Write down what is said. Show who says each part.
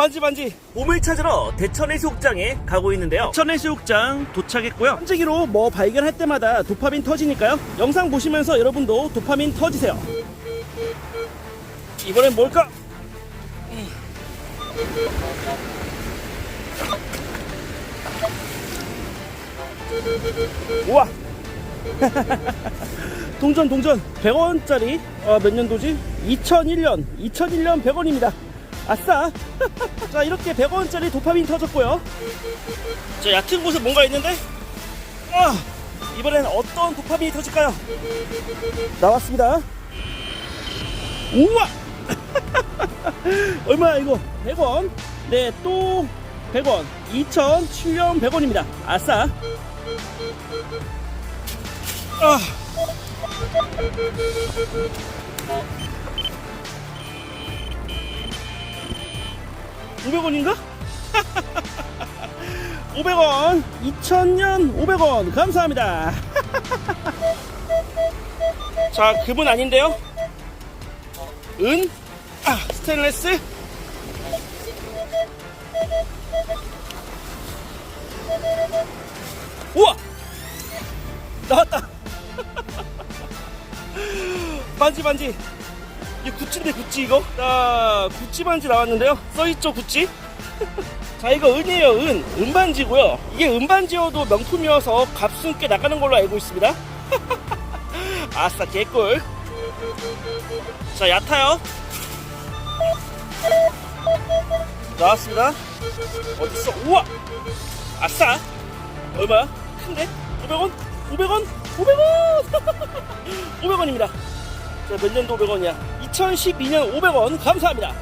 Speaker 1: 반지 반지. 봄을 찾으러 대천 해수욕장에 가고 있는데요. 대천 해수욕장 도착했고요. 현지기로 뭐 발견할 때마다 도파민 터지니까요. 영상 보시면서 여러분도 도파민 터지세요. 이번엔 뭘까? 우와! 동전 동전. 100원짜리 어, 몇 년도지? 2001년. 2001년 100원입니다 아싸. 자 이렇게 100원짜리 도파민 터졌고요. 자 얕은 곳에 뭔가 있는데? 아, 이번엔 어떤 도파민이 터질까요? 나왔습니다. 우와! 얼마야 이거? 100원? 네 또 100원. 2007년 100원입니다. 아싸. 아 500원인가? 500원 2000년 500원. 감사합니다. 자 금은 아닌데요? 은? 아 스테인레스? 우와! 나왔다! 반지 반지 이게 구찌인데 구찌 이거? 자 구찌 반지 나왔는데요. 써있죠 구찌? 자 이거 은이에요 은. 은반지고요. 이게 은반지여도 명품이어서 값은 꽤 나가는 걸로 알고 있습니다. 아싸 개꿀. 자 얕아요. 나왔습니다. 어딨어? 우와! 아싸! 얼마야 큰데? 500원? 500원? 500원! 500원입니다. 몇 년도 500원이야 2012년 500원 감사합니다